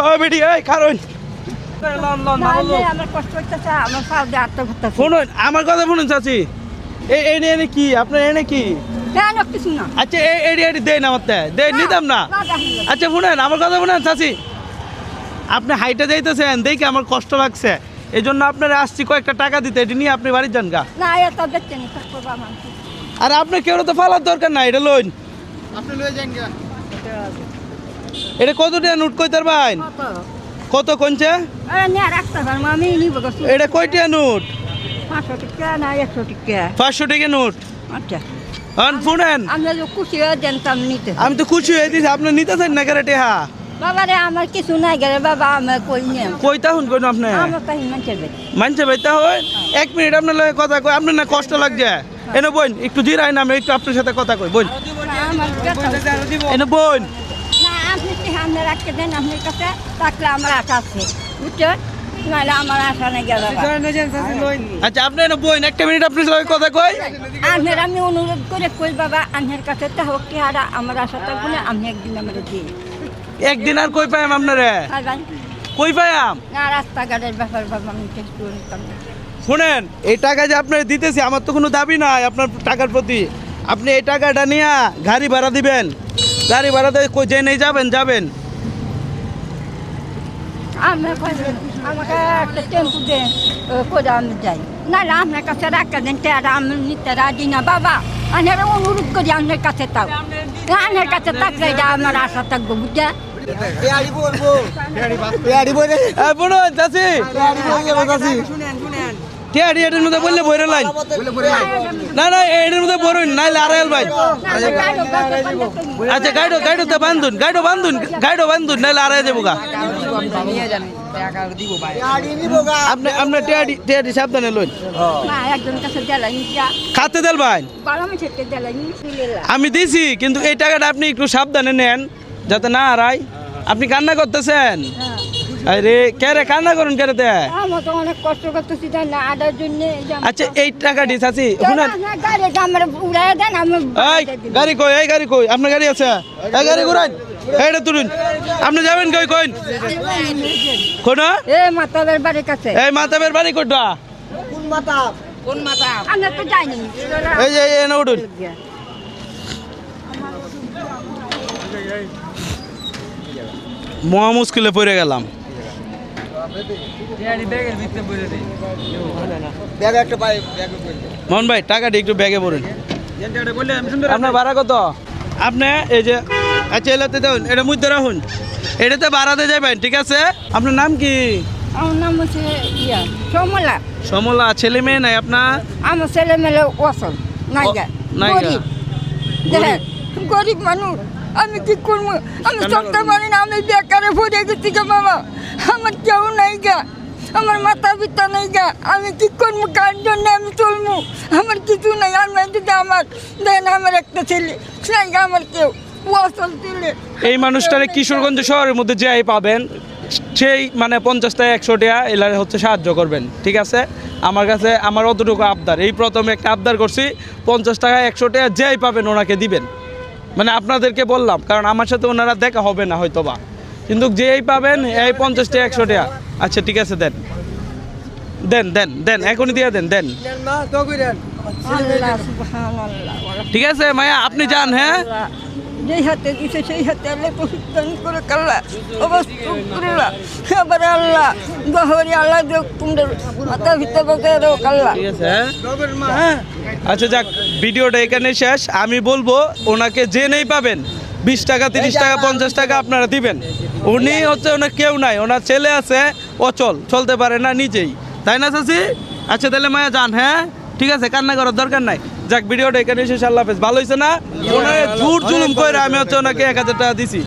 ও বেটি এই কারণ। শুনুন আমার কথা শুনুন চাচি। এই এনে এনে কি? আপনার এনে কি? কেন কিছু না। আচ্ছা এই এডি এডি দেন আমার তে। দেন নিতাম না। আচ্ছা শুনেন আমার কথা শুনেন চাচি। আপনি হাইটে যাইতেছেন দেখে আমার কষ্ট লাগছে। এই জন্য আপনারা আসছি কয়েকটা টাকা দিতে এটি নিয়ে আপনি বাড়ির যান গা। আর আপনি কেউ তো ফালার দরকার নাই এটা লোন আপনি লয়ে যান গা। এটা কত টাকা নোট কইতার ভাই? কত? কোনছে এটা নোট? পাঁচশো টাকা নোট? আচ্ছা। হয়ে আমি তো খুশি হয়ে দিছি আপনি নিতেছেন না টেহা? বাবা রে আমার কিছু নাই গেলে বাবা আমার কই নিয়ে কইতা হুন কোন আপনি? আমার মানছে বে মানছে ভাইতা হয়। এক মিনিট আপনার লগে কথা কই আপনার না কষ্ট লাগছে? এনে বোন একটু জিরাই না আমি একটু আপনার সাথে কথা কই বোন। আমার এনে বোন আপনি কি আপনি রাখতে দেন আপনার কাছে থাকলে আমার আশা আছে। বুঝছেন? নাহলে আমার আশা নেই গেল আচ্ছা আপনি এনে বোন একটা মিনিট কথা কই? আপনার আমি অনুরোধ করে কই বাবা আপনার কাছে তো হোক কি আর আমার আশা থাকব না আপনি একদিন আমার একদিন আর কই পাইম আপনারে? কই পাইম? না রাস্তাঘাটের ব্যাপার বাবা আমি শুনেন এই টাকা যে আপনার দিতেছি আমার তো কোনো দাবি নাই আপনার টাকার প্রতি। আপনি এই টাকাটা নিয়ে গাড়ি ভাড়া দিবেন। গাড়ি ভাড়া দিয়ে কই যে নেই যাবেন যাবেন। আমি আমাকে একটা টেম্পু দেন ও, আমি যাই। নাহলে আপনার কাছে রাখা দেন তেরা আমি নিতে রাজি না বাবা। আপনার অনুরোধ করি আপনার কাছে তাও। কাছে থাকলে এটা আমার আশা থাকব বুঝছে পেয়ারি বলব পেয়ারি বলে টিয়ারি এটার মধ্যে বললে বইরে লাইন। না না, এটার মধ্যে বড়ই নাইলে আড়াইল ভাই। আচ্ছা গাইডো গাইডো তো বান্ধুন, গাইডো বান্ধুন গাইডো বান্ধুন, নাইলে আড়াই দেবো গা। আপনার টিয়ারি টিয়ারি সাবধানে লইন। খাতে দেল ভাই। আমি দিছি, কিন্তু এই টাকাটা আপনি একটু সাবধানে নেন, যাতে না হারাই আপনি কান্না করতেছেন? আরে কে রে কান্না করুন কে রে তে? আমার অনেক কষ্ট করতেছি তাই না আদার জন্য আচ্ছা এই শুনেন গাড়ি আমার উড়াই দেন আমি এই গাড়ি কই এই গাড়ি কই? আপনার গাড়ি আছে? এই গাড়ি ঘুরান এইটা তুলুন আপনি যাবেন কই কইন? কোন এ মাতাবের বাড়ির কাছে। এই মাতাবের বাড়ি কোন মাতা আমরা তো যাইনি। এই যে এই এনে উঠুন। মহা মুশকিলে পড়ে গেলাম ব্যাগ একটা পাই ব্যাগ মোহন ভাই টাকাটি একটু ব্যাগে পড়ুন আপনার ভাড়া কত? আপনি এই যে আচ্ছা এলাতে দেখুন এটা মধ্যে রাখুন। এটাতে বাড়াতে যাবেন ঠিক আছে? আপনার নাম কি? আমার নাম হচ্ছে ইয়া সমলা। সমলা ছেলে মেয়ে নাই আপনার? আমার ছেলে ও, গরিব। গরিব মানুষ। আমি কি করব? আমি চলতে। পারি না আমি বেকারে পড়ে গেছি গা বাবা। আমার কেউ নাই গা। আমার মাথা পিতা নাই গা। আমি কি করব? কার জন্য আমি চলবো? আমার কিছু নাই আর যদি আমার। দেন আমার একটা ছেলে। নাই গা আমার কেউ। ছেলে। এই মানুষটারে কিশোরগঞ্জ শহরের মধ্যে যাই পাবেন সেই মানে পঞ্চাশ টাকা একশো টাকা এলা হচ্ছে সাহায্য করবেন ঠিক আছে? আমার কাছে আমার অতটুকু আবদার। এই প্রথমে একটা আবদার করছি পঞ্চাশ টাকা একশো টাকা যেই পাবেন ওনাকে দিবেন। মানে আপনাদেরকে বললাম কারণ আমার সাথে ওনারা দেখা হবে না হয়তো বা কিন্তু যেই পাবেন এই পঞ্চাশ টাকা একশো টাকা। আচ্ছা ঠিক আছে দেন। দেন দেন দেন এখনই দিয়ে দেন দেন। ঠিক আছে মায়া আপনি যান হ্যাঁ? যেই হাতে দিছে সেই হাতে আল্লাহ প্রশিক্ষণ করে কাল্লা, অবস্থ করলা আবার আল্লাহ গহরি আল্লাহ যোগ কুমড়ের মাথা ভিতরে রো কাল্লা। হ্যাঁ? আচ্ছা যাক, ভিডিওটা এখানে শেষ। আমি বলব, ওনাকে যে নেই পাবেন, বিশ টাকা, তিরিশ টাকা, পঞ্চাশ টাকা আপনারা দিবেন। উনি হচ্ছে ওনার কেউ নাই, ওনার ছেলে আছে অচল চলতে পারে না নিজেই। তাই না, চাচি? আচ্ছা তাহলে মায়া যান হ্যাঁ? ঠিক আছে কান্না করার দরকার নাই। যাক ভিডিওটা এখানে শেষ আল্লাহ হাফেজ। ভালো হয়েছে না? ওনারে জোর জুলুম করে আমি হচ্ছে ওনাকে এক হাজার টাকা দিছি।